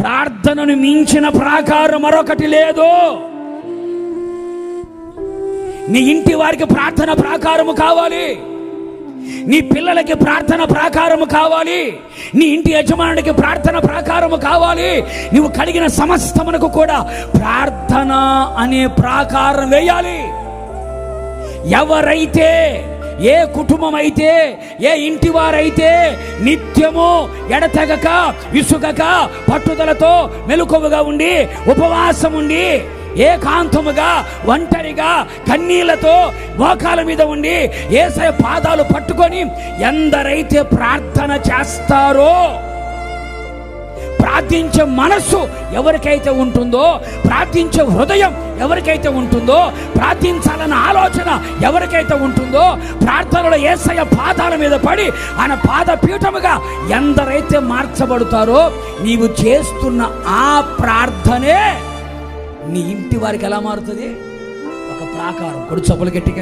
ప్రార్థనను మించిన ప్రాకారం మరొకటి లేదు. నీ ఇంటి వారికి ప్రార్థన ప్రాకారము కావాలి. నీ పిల్లలకి ప్రార్థన ప్రాకారము కావాలి. నీ ఇంటి యజమానుడికి ప్రార్థన ప్రాకారము కావాలి. నువ్వు కలిగిన సమస్తమునకు కూడా ప్రార్థన అనే ప్రాకారం వేయాలి. ఎవరైతే ఏ కుటుంబం అయితే ఏ ఇంటి వారైతే నిత్యము ఎడతెగక విసుగక పట్టుదలతో మెలకువగా ఉండి ఉపవాసం ఉండి ఏకాంతముగా ఒంటరిగా కన్నీళ్ళతో మోకాల మీద ఉండి ఏసయ పాదాలు పట్టుకొని ఎందరైతే ప్రార్థన చేస్తారో ప్రార్థించే మనస్సు ఎవరికైతే ఉంటుందో ప్రార్థించే హృదయం ఎవరికైతే ఉంటుందో ప్రార్థించాలన్న ఆలోచన ఎవరికైతే ఉంటుందో ప్రార్థనలో ఏసయ పాదాల మీద పడి ఆయన పాద పీఠముగా ఎందరైతే మార్చబడతారో నీవు చేస్తున్న ఆ ప్రార్థనే నీ ఇంటి వారికి ఎలా మారుతుంది? ఒక ప్రాకారం. కొడు చప్పులు గట్టిగా.